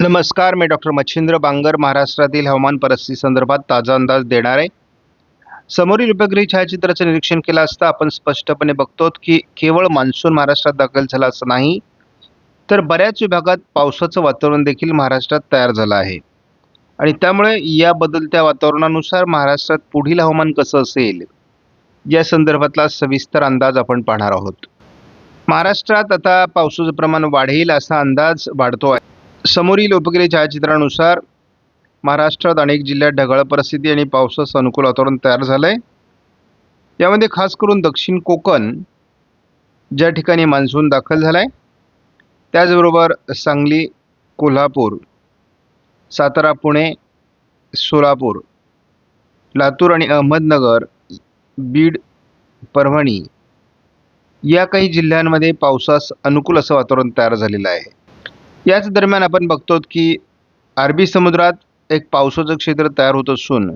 नमस्कार मी डॉक्टर मच्छिंद्र बांगर महाराष्ट्रातील हवामान परिस्थिती संदर्भात ताजा अंदाज देणार आहे. समोरील उपग्रही छायाचित्राचं निरीक्षण केलं असता आपण स्पष्टपणे बघतो की केवळ मान्सून महाराष्ट्रात दाखल झाला असं नाही तर बऱ्याच विभागात पावसाचं वातावरण देखील महाराष्ट्रात तयार झालं आहे. आणि त्यामुळे या बदलत्या वातावरणानुसार महाराष्ट्रात पुढील हवामान कसं असेल या संदर्भातला सविस्तर अंदाज आपण पाहणार आहोत. महाराष्ट्रात आता पावसाचं प्रमाण वाढेल असा अंदाज वाढतो आहे समोरील उपग्रह छायाचित्रानुसार महाराष्ट्रात अनेक जिल्ह्यात ढगाळ परिस्थिती आणि पावसाचं अनुकूल वातावरण तयार झालं आहे यामध्ये खास करून दक्षिण कोकण ज्या ठिकाणी मान्सून दाखल झाला आहे त्याचबरोबर सांगली कोल्हापूर सातारा पुणे सोलापूर लातूर आणि अहमदनगर बीड परभणी या काही जिल्ह्यांमध्ये पावसास अनुकूल असं वातावरण तयार झालेलं आहे. याच दरम्यान आपण बघतो की अरबी समुद्रात एक पावसाचं क्षेत्र तयार होत असून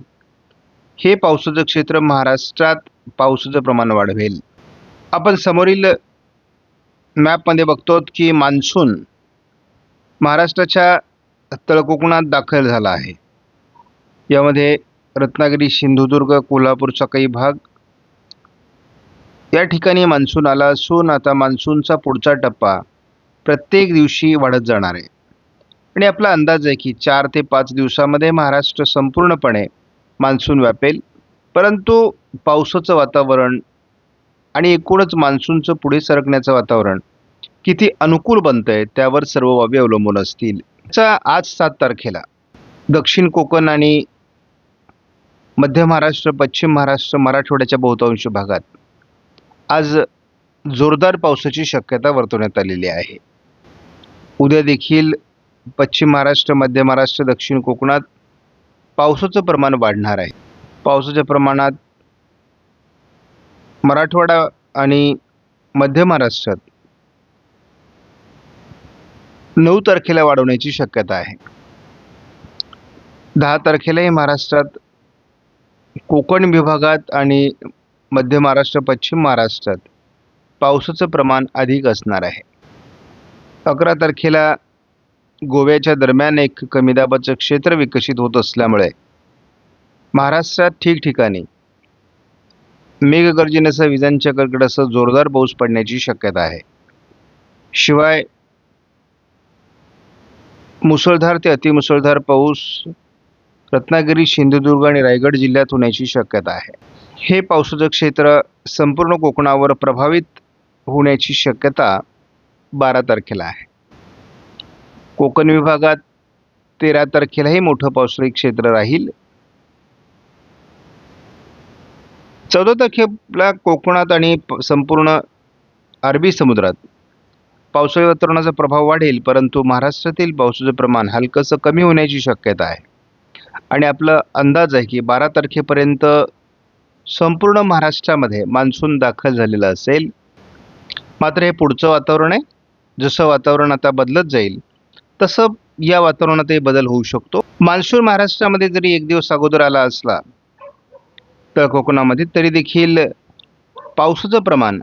हे पावसाचं क्षेत्र महाराष्ट्रात पावसाचं प्रमाण वाढवेल. आपण समोरील मॅपमध्ये बघतो की मान्सून महाराष्ट्राच्या तळकोकणात दाखल झाला आहे. यामध्ये रत्नागिरी सिंधुदुर्ग कोल्हापूरचा काही भाग या ठिकाणी मान्सून आला असून आता मान्सूनचा पुढचा टप्पा प्रत्येक दिवशी वाढत जाणार आहे. आणि आपला अंदाज आहे की चार ते पाच दिवसामध्ये महाराष्ट्र संपूर्णपणे मान्सून व्यापेल. परंतु पावसाचं वातावरण आणि एकूणच मान्सूनचं पुढे सरकण्याचं वातावरण किती अनुकूल बनतं आहे त्यावर सर्व बाबी अवलंबून असतील. चा आज सात तारखेला दक्षिण कोकण आणि मध्य महाराष्ट्र पश्चिम महाराष्ट्र मराठवाड्याच्या बहुतांश भागात आज जोरदार पावसाची शक्यता वर्तवण्यात आलेली आहे. उद्या देखील पश्चिम महाराष्ट्र मध्य महाराष्ट्र दक्षिण कोकणात पावसाचं प्रमाण वाढणार आहे. पावसाच्या प्रमाणात मराठवाडा आणि मध्य महाराष्ट्रात नऊ तारखेला वाढवण्याची शक्यता आहे. दहा तारखेलाही महाराष्ट्रात कोकण विभागात आणि मध्य महाराष्ट्र पश्चिम महाराष्ट्रात पावसाचं प्रमाण अधिक असणार आहे. अकरा तारखेला गोव्याच्या दरम्यान एक कमी दाबाचं क्षेत्र विकसित होत असल्यामुळे महाराष्ट्रात ठिकठिकाणी मेघगर्जनेसह विजांच्या कडकडासह जोरदार पाऊस पडण्याची शक्यता आहे. शिवाय मुसळधार ते अतिमुसळधार पाऊस रत्नागिरी सिंधुदुर्ग आणि रायगड जिल्ह्यात होण्याची शक्यता आहे. हे पावसाचं क्षेत्र संपूर्ण कोकणावर प्रभावित होण्याची शक्यता बारा तारखेला आहे. कोकण विभागात तेरा तारखेलाही मोठं पावसाळी क्षेत्र राहील. चौदा तारखेला कोकणात आणि संपूर्ण अरबी समुद्रात पावसाळी वातावरणाचा प्रभाव वाढेल परंतु महाराष्ट्रातील पावसाचं प्रमाण हलकंसं कमी होण्याची शक्यता आहे. आणि आपला अंदाज आहे की बारा तारखेपर्यंत संपूर्ण महाराष्ट्रामध्ये मान्सून दाखल झालेला असेल. मात्र हे पुढचं वातावरण आहे. जसं वातावरण आता बदलत जाईल तसं या वातावरणातही बदल होऊ शकतो. मान्सून महाराष्ट्रामध्ये जरी एक दिवस अगोदर आला असला तर कोकणामध्ये तरी देखील पावसाचं प्रमाण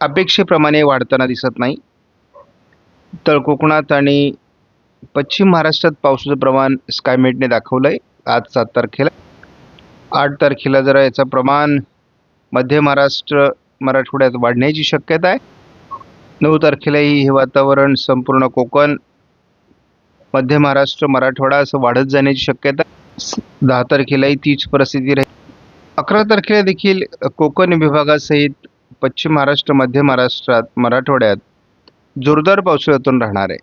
अपेक्षेप्रमाणे वाढताना दिसत नाही. तर कोकणात आणि पश्चिम महाराष्ट्रात पावसाचं प्रमाण स्कायमेटने दाखवलं आहे आज सात तारखेला. आठ तारखेला जरा याचं प्रमाण मध्य महाराष्ट्र मराठवाड्यात वाढण्याची शक्यता आहे. नऊ तारखेलाही हे वातावरण संपूर्ण कोकण मध्य महाराष्ट्र मराठवाडा असं वाढत जाण्याची शक्यता दहा तारखेलाही तीच परिस्थिती राहील. अकरा तारखेला देखील कोकण विभागासहित पश्चिम महाराष्ट्र मध्य महाराष्ट्रात मराठवाड्यात जोरदार पावसाळ्यातून राहणार आहे.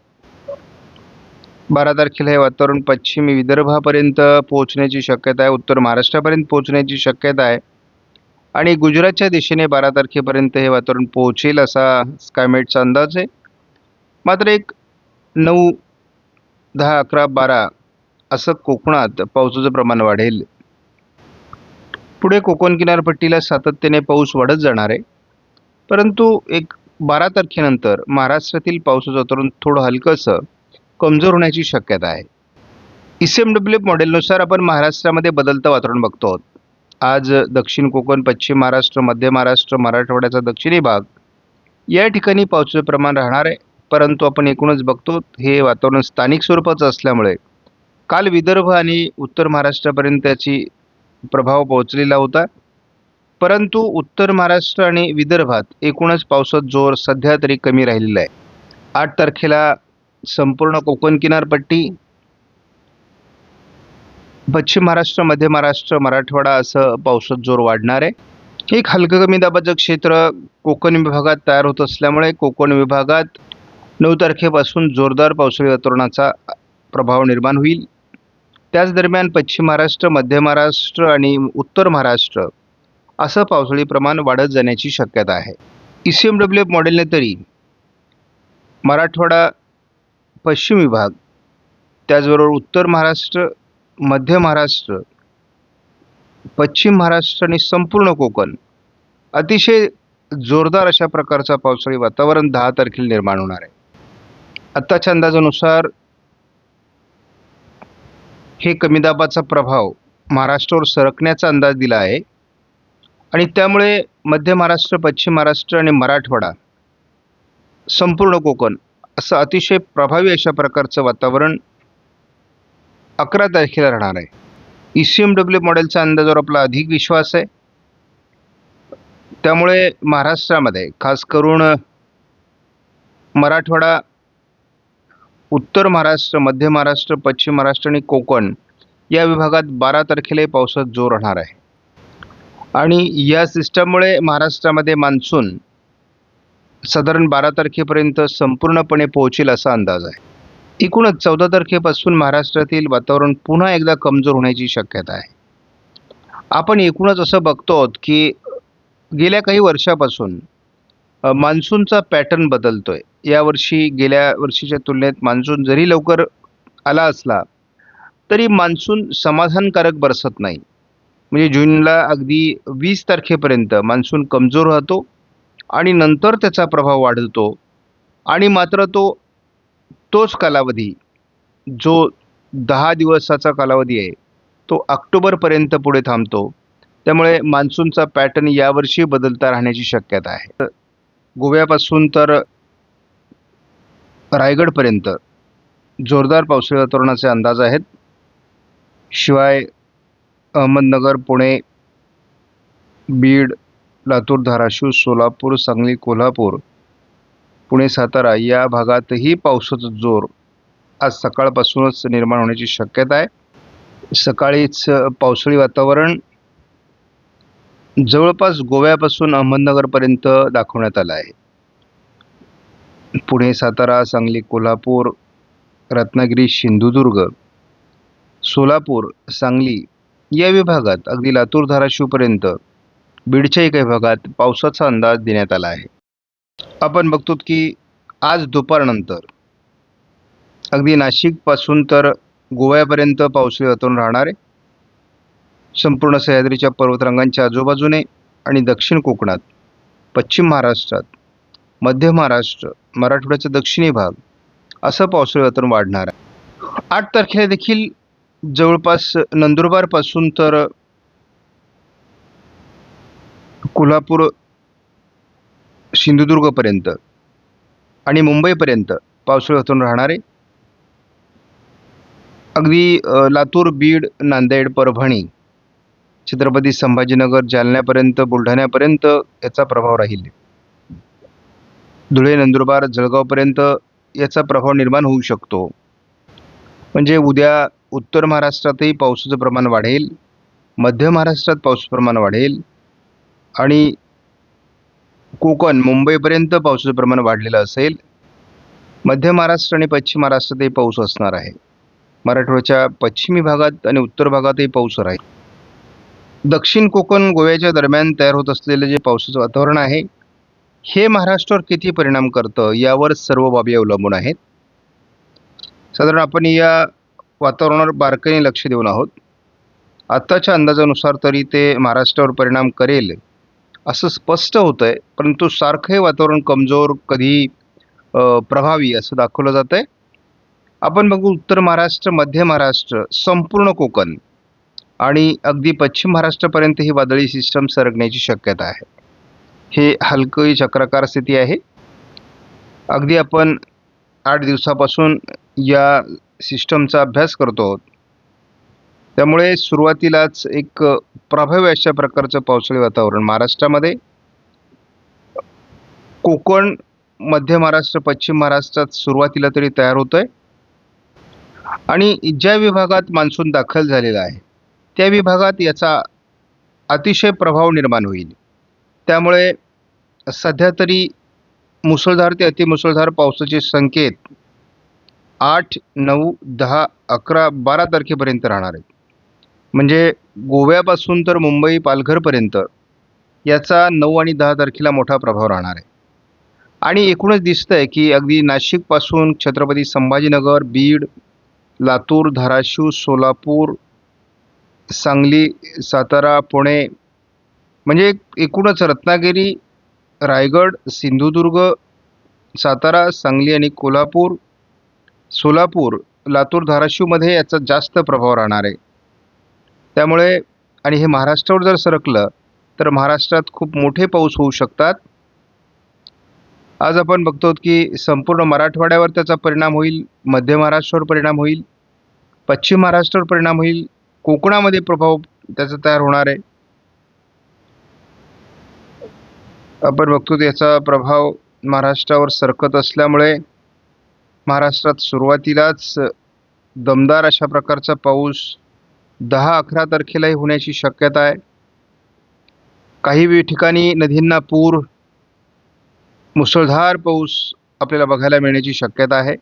बारा तारखेला हे वातावरण पश्चिमी विदर्भापर्यंत पोहोचण्याची शक्यता आहे उत्तर महाराष्ट्रापर्यंत पोहोचण्याची शक्यता आहे. आणि गुजरातच्या दिशेने बारा तारखेपर्यंत हे वातावरण पोहोचेल असा स्कायमेटचा अंदाज आहे. मात्र एक नऊ दहा अकरा बारा असं कोकणात पावसाचं प्रमाण वाढेल. पुढे कोकण किनारपट्टीला सातत्याने पाऊस वाढत जाणार आहे. परंतु एक बारा तारखेनंतर महाराष्ट्रातील पावसाचं वातावरण थोडं हलकंसं कमजोर होण्याची शक्यता आहे. E C M W F मॉडेलनुसार आपण महाराष्ट्रामध्ये बदलतं वातावरण बघतो. आहोत आज दक्षिण कोकण पश्चिम महाराष्ट्र मध्य महाराष्ट्र मराठवाड्याचा दक्षिणी भाग या ठिकाणी पावसाचे प्रमाण राहणार आहे. परंतु आपण एकूणच बघतो हे वातावरण स्थानिक स्वरूपाचं असल्यामुळे काल विदर्भ आणि उत्तर महाराष्ट्रापर्यंत त्याची प्रभाव पोहोचलेला होता. परंतु उत्तर महाराष्ट्र आणि विदर्भात एकूणच पावसात जोर सध्या तरी कमी राहिलेला आहे. आठ तारखेला संपूर्ण कोकण किनारपट्टी पश्चिम महाराष्ट्र मध्य महाराष्ट्र मराठवाडा असं पावसात जोर वाढणार आहे. एक हलकं कमी दाबाचं क्षेत्र कोकण विभागात तयार होत असल्यामुळे कोकण विभागात नऊ तारखेपासून जोरदार पावसाळी वातावरणाचा प्रभाव निर्माण होईल. त्याच दरम्यान पश्चिम महाराष्ट्र मध्य महाराष्ट्र आणि उत्तर महाराष्ट्र असं पावसाळी प्रमाण वाढत जाण्याची शक्यता आहे. E C M W F मॉडेलने तरी मराठवाडा पश्चिम विभाग त्याचबरोबर उत्तर महाराष्ट्र मध्य महाराष्ट्र पश्चिम महाराष्ट्र आणि संपूर्ण कोकण अतिशय जोरदार अशा प्रकारचा पावसाळी वातावरण दहा तारखेला निर्माण होणार आहे. आत्ताच्या अंदाजानुसार हे कमी दाबाचा प्रभाव महाराष्ट्रावर सरकण्याचा अंदाज दिला आहे आणि त्यामुळे मध्य महाराष्ट्र पश्चिम महाराष्ट्र आणि मराठवाडा संपूर्ण कोकण असं अतिशय प्रभावी अशा प्रकारचं वातावरण अकरा तारखेला राहणार आहे. ई सी एम डब्ल्यू मॉडेलच्या अंदाजावर आपला अधिक विश्वास आहे. त्यामुळे महाराष्ट्रामध्ये खास करून मराठवाडा उत्तर महाराष्ट्र मध्य महाराष्ट्र पश्चिम महाराष्ट्र आणि कोकण या विभागात बारा तारखेलाही पावसात जोर राहणार आहे. आणि या सिस्टममुळे महाराष्ट्रामध्ये मान्सून साधारण बारा तारखेपर्यंत संपूर्णपणे पोहोचेल असा अंदाज आहे. एकूणच चौदा तारखेपासून महाराष्ट्रातील वातावरण पुन्हा एकदा कमजोर होण्याची शक्यता आहे. आपण एकूणच असं बघतो आहोत की गेल्या काही वर्षापासून मान्सूनचा पॅटर्न बदलतोय. यावर्षी गेल्या वर्षीच्या तुलनेत मान्सून जरी लवकर आला असला तरी मान्सून समाधानकारक बरसत नाही. म्हणजे जूनला अगदी वीस तारखेपर्यंत मान्सून कमजोर राहतो आणि नंतर त्याचा प्रभाव वाढतो आणि मात्र तो तोच कालावधी जो दहा दिवसाचा कालावधी आहे तो ऑक्टोबरपर्यंत पुढे थांबतो. त्यामुळे मान्सूनचा पॅटर्न यावर्षी बदलता राहण्याची शक्यता आहे. गोव्यापासून तर रायगडपर्यंत जोरदार पावसाळी वातावरणाचे अंदाज आहेत. शिवाय अहमदनगर पुणे बीड लातूर धाराशिव सोलापूर सांगली कोल्हापूर पुणे सातारा या भागातही पावसाचा जोर आज सकाळपासूनच निर्माण होण्याची शक्यता आहे. सकाळीच पावसाळी वातावरण जवळपास गोव्यापासून अहमदनगरपर्यंत दाखवण्यात आलं आहे. पुणे सातारा सांगली कोल्हापूर रत्नागिरी सिंधुदुर्ग सोलापूर सांगली या विभागात अगदी लातूर धाराशिवपर्यंत बीडच्याही काही भागात पावसाचा अंदाज देण्यात आला आहे. आपण बघतो की आज दुपारनंतर अगदी नाशिकपासून तर गोव्यापर्यंत पावसाळी वातावरण राहणार आहे. संपूर्ण सह्याद्रीच्या पर्वतरांगांच्या आजूबाजूने आणि दक्षिण कोकणात पश्चिम महाराष्ट्रात मध्य महाराष्ट्र मराठवाड्याचा दक्षिणी भाग असं पावसाळी वातावरण वाढणार आहे. आठ तारखेला देखील जवळपास नंदुरबारपासून तर कोल्हापूर सिंधुदुर्गपर्यंत आणि मुंबईपर्यंत पावसाळी वातावरण राहणार आहे अगदी लातूर बीड नांदेड परभणी छत्रपती संभाजीनगर जालन्यापर्यंत बुलढाण्यापर्यंत याचा प्रभाव राहील. धुळे नंदुरबार जळगावपर्यंत याचा प्रभाव निर्माण होऊ शकतो. म्हणजे उद्या उत्तर महाराष्ट्रातही पावसाचं प्रमाण वाढेल मध्य महाराष्ट्रात पाऊस प्रमाण वाढेल आणि कोकण मुंबईपर्यंत पावसाचं प्रमाण वाढलेलं असेल मध्य महाराष्ट्र आणि पश्चिम महाराष्ट्रातही पाऊस असणार आहे. मराठवाड्याच्या पश्चिमी भागात आणि उत्तर भागातही पाऊस राहील. दक्षिण कोकण गोव्याच्या दरम्यान तयार होत असलेलं जे पावसाचं वातावरण आहे हे महाराष्ट्रावर किती परिणाम करतं यावर सर्व बाबी अवलंबून आहेत. साधारण आपण या वातावरणावर बारकाईने लक्ष देऊन आहोत. आत्ताच्या अंदाजानुसार तरी ते महाराष्ट्रावर परिणाम करेल असं स्पष्ट होतं आहे परंतु सारखं हे वातावरण कमजोर कधी प्रभावी असं दाखवलं जातं आहे आपण बघू उत्तर महाराष्ट्र मध्य महाराष्ट्र संपूर्ण कोकण आणि अगदी पश्चिम महाराष्ट्रापर्यंत ही वादळी सिस्टम सरकण्याची शक्यता आहे. हे हलकं चक्राकार स्थिती आहे. अगदी आपण आठ दिवसापासून या सिस्टमचा अभ्यास करतो आहोत. त्यामुळे सुरुवातीलाच एक प्रभावी अशा प्रकारचं पावसाळी वातावरण महाराष्ट्रामध्ये. कोकण मध्य महाराष्ट्र पश्चिम महाराष्ट्रात सुरुवातीला तरी तयार होतं आहे आणि ज्या विभागात मान्सून दाखल झालेला आहे त्या विभागात याचा अतिशय प्रभाव निर्माण होईल. त्यामुळे सध्या तरी मुसळधार ते अतिमुसळधार पावसाचे संकेत आठ नऊ दहा अकरा बारा तारखेपर्यंत राहणार आहेत. म्हणजे गोव्यापासून तर मुंबई पालघरपर्यंत याचा नऊ आणि दहा तारखेला मोठा प्रभाव राहणार आहे. आणि एकूणच दिसतं आहे की अगदी नाशिकपासून छत्रपती संभाजीनगर बीड लातूर धाराशिव सोलापूर सांगली सातारा पुणे म्हणजे एकूणच रत्नागिरी रायगड सिंधुदुर्ग सातारा सांगली आणि कोल्हापूर सोलापूर लातूर धाराशिवमध्ये याचा जास्त प्रभाव राहणार आहे. त्यामुळे आणि हे महाराष्ट्रावर जर सरकलं तर महाराष्ट्रात खूप मोठे पाऊस होऊ शकतात. आज आपण बघतो की संपूर्ण मराठवाड्यावर त्याचा परिणाम होईल मध्य महाराष्ट्रावर परिणाम होईल पश्चिम महाराष्ट्रावर परिणाम होईल कोकणामध्ये प्रभाव त्याचा तयार होणार आहे. आपण बघतो याचा प्रभाव महाराष्ट्रावर सरकत असल्यामुळे महाराष्ट्रात सुरुवातीलाच दमदार अशा प्रकारचा पाऊस दहा अकरा तारखेलाही होण्याची शक्यता आहे. काही ठिकाणी नदींना पूर मुसळधार पाऊस आपल्याला बघायला मिळण्याची शक्यता आहे.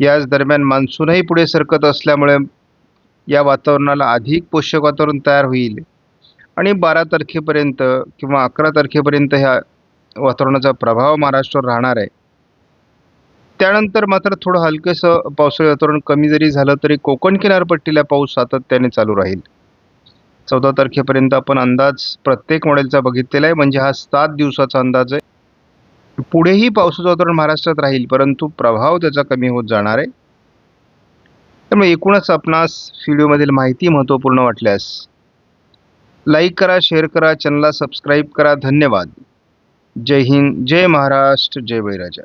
याच दरम्यान मान्सूनही पुढे सरकत असल्यामुळे या वातावरणाला अधिक पोषक वातावरण तयार होईल. आणि बारा तारखेपर्यंत किंवा अकरा तारखेपर्यंत ह्या वातावरणाचा प्रभाव महाराष्ट्रावर राहणार आहे. त्यानंतर मात्र थोडं हलकंसं पावसाळी वातावरण कमी जरी झालं तरी कोकण किनारपट्टीला पाऊस सातत्याने चालू राहील. चौदा तारखेपर्यंत आपण अंदाज प्रत्येक मॉडेलचा बघितलेला आहे. म्हणजे हा सात दिवसाचा अंदाज आहे. पुढेही पावसाचं वातावरण महाराष्ट्रात राहील परंतु प्रभाव त्याचा कमी होत जाणार आहे. त्यामुळे एकूणच आपणास व्हिडिओमधील माहिती महत्त्वपूर्ण वाटल्यास लाईक करा शेअर करा चॅनलला सबस्क्राईब करा. धन्यवाद. जय हिंद जय महाराष्ट्र जय बळीराजा.